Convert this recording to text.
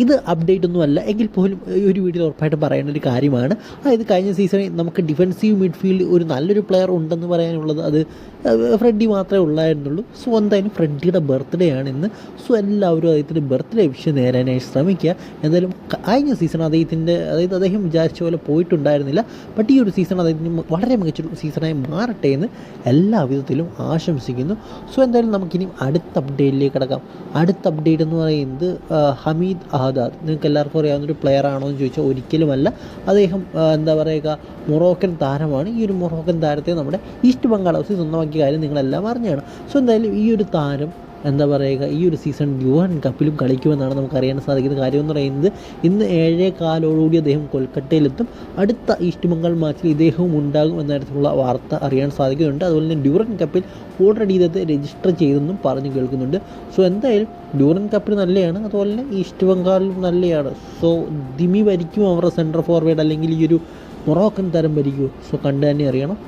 ഇത് അപ്ഡേറ്റ് ഒന്നും അല്ല. എങ്കിൽ പോലും ഒരു വീഡിയോയിൽ ഉറപ്പായിട്ടും പറയേണ്ട ഒരു കാര്യമാണ്. അതായത് കഴിഞ്ഞ സീസണിൽ നമുക്ക് ഡിഫൻസീവ് മിഡ്ഫീൽഡ് ഒരു നല്ലൊരു പ്ലെയർ ഉണ്ടെന്ന് പറയാനുള്ളത് അത് ഫ്രെഡി മാത്രമേ ഉള്ളായിരുന്നുള്ളൂ. സോ എന്തായാലും ഫ്രെഡിയുടെ ബർത്ത്ഡേ ആണ് ഇന്ന്. സോ എല്ലാവരും അദ്ദേഹത്തിന്റെ ബർത്ത്ഡേ വിഷ് നേരാനായി ശ്രമിക്കുക. എന്തായാലും കഴിഞ്ഞ സീസൺ അദ്ദേഹത്തിന്റെ അതായത് അദ്ദേഹം വിചാരിച്ച പോലെ പോയിട്ടുണ്ടായിരുന്നില്ല. ബട്ട് ഈ ഒരു സീസൺ അദ്ദേഹത്തിന് വളരെ മികച്ച സീസണായി മാറട്ടെ എന്ന് എല്ലാ വിധത്തിലും ആശംസിക്കുന്നു. സോ എന്തായാലും നമുക്കിനി അടുത്ത അപ്ഡേറ്റിലേക്ക് കിടക്കാം. അടുത്ത അപ്ഡേറ്റ് എന്ന് പറയുന്നത് ഹമീദ് അഹദാദ് നിങ്ങൾക്ക് എല്ലാവർക്കും അറിയാവുന്നൊരു പ്ലെയർ ആണോ എന്ന് ചോദിച്ചാൽ ഒരിക്കലുമല്ല. അദ്ദേഹം എന്താ പറയുക മൊറോക്കൻ താരമാണ്. ഈ ഒരു മൊറോക്കൻ താരത്തെ നമ്മുടെ ഈസ്റ്റ് ബംഗാൾ ഹൗസിൽ സ്വന്തമാക്കിയ കാര്യം നിങ്ങളെല്ലാം അറിഞ്ഞാണ്. സോ എന്തായാലും ഈ ഒരു താരം എന്താ പറയുക ഈ ഒരു സീസൺ യുവൻ കപ്പിലും കളിക്കുമെന്നാണ് നമുക്ക് അറിയാൻ സാധിക്കുന്ന കാര്യം എന്ന് പറയുന്നത് ഇന്ന് ഏഴേ കാലോടുകൂടി അദ്ദേഹം കൊൽക്കത്തയിലെത്തും അടുത്ത ഈസ്റ്റ് ബംഗാൾ മാച്ചിൽ ഇദ്ദേഹവും ഉണ്ടാകും എന്ന തരത്തിലുള്ള വാർത്ത അറിയാൻ സാധിക്കുന്നുണ്ട്. അതുപോലെ തന്നെ ഡ്യൂറൻ കപ്പിൽ ഓൾറെഡി ഇതത് രജിസ്റ്റർ ചെയ്തെന്നും പറഞ്ഞു കേൾക്കുന്നുണ്ട്. സോ എന്തായാലും ഡ്യൂറൻ കപ്പിൽ നല്ലതാണ് അതുപോലെ തന്നെ ഈസ്റ്റ് ബംഗാളിലും നല്ലതാണ് സോ ദിമി ഭരിക്കും അവരുടെ സെന്റർ ഫോർവേഡ് അല്ലെങ്കിൽ ഈ ഒരു മൊറോക്കൻ തരം ഭരിക്കുമോ? സോ കണ്ടു തന്നെ അറിയണം.